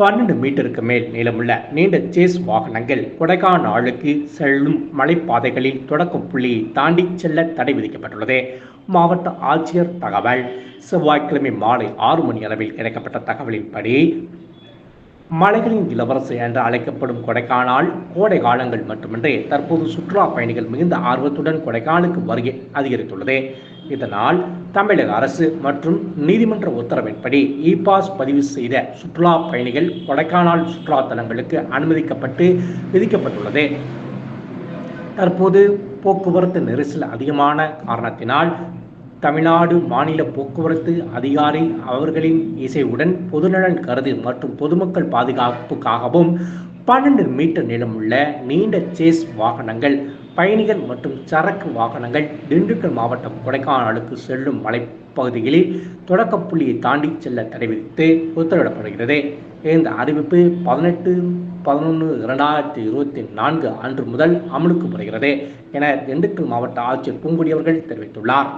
பன்னெண்டு மீட்டருக்கு மேல் நீளமுள்ள நீண்ட சேஸ் வாகனங்கள் கொடைக்கானலுக்கு செல்லும் மலைப்பாதைகளில் தொடக்க புள்ளியை தாண்டி செல்ல தடை விதிக்கப்பட்டுள்ளது. மாவட்ட ஆட்சியர் தகவல் செவ்வாய்க்கிழமை மாலை ஆறு மணி அளவில் கிடைக்கப்பட்ட தகவலின்படி மலைகளின் இளவரசு என்று அழைக்கப்படும் கொடைக்கானல் கோடை காலங்கள் மட்டுமின்றி தற்போது சுற்றுலா பயணிகள் மிகுந்த ஆர்வத்துடன் கொடைக்கானலுக்கு வருகை அதிகரித்துள்ளது. இதனால் தமிழக அரசு மற்றும் நீதிமன்ற உத்தரவின்படி இ பாஸ் பதிவு செய்த சுற்றுலா பயணிகள் கொடைக்கானல் சுற்றுலா தலங்களுக்கு அனுமதிக்கப்பட்டு விதிக்கப்பட்டுள்ளது. தற்போது போக்குவரத்து நெரிசல் அதிகமான காரணத்தினால் தமிழ்நாடு மாநில போக்குவரத்து அதிகாரி அவர்களின் இசையுடன் பொதுநலன் கருதி மற்றும் பொதுமக்கள் பாதுகாப்புக்காகவும் பன்னெண்டு மீட்டர் நீளமுள்ள நீண்ட சேஸ் வாகனங்கள் பயணிகள் மற்றும் சரக்கு வாகனங்கள் திண்டுக்கல் மாவட்டம் கொடைக்கானலுக்கு செல்லும் மலைப்பகுதிகளில் தொடக்க புள்ளியை தாண்டி செல்ல தடை விதித்து உத்தரவிடப்படுகிறது. இந்த அறிவிப்பு பதினெட்டு பதினொன்று இரண்டாயிரத்தி இருபத்தி நான்கு அன்று முதல் அமலுக்கு வருகிறது என திண்டுக்கல் மாவட்ட ஆட்சியர் பூங்குடி அவர்கள் தெரிவித்துள்ளார்.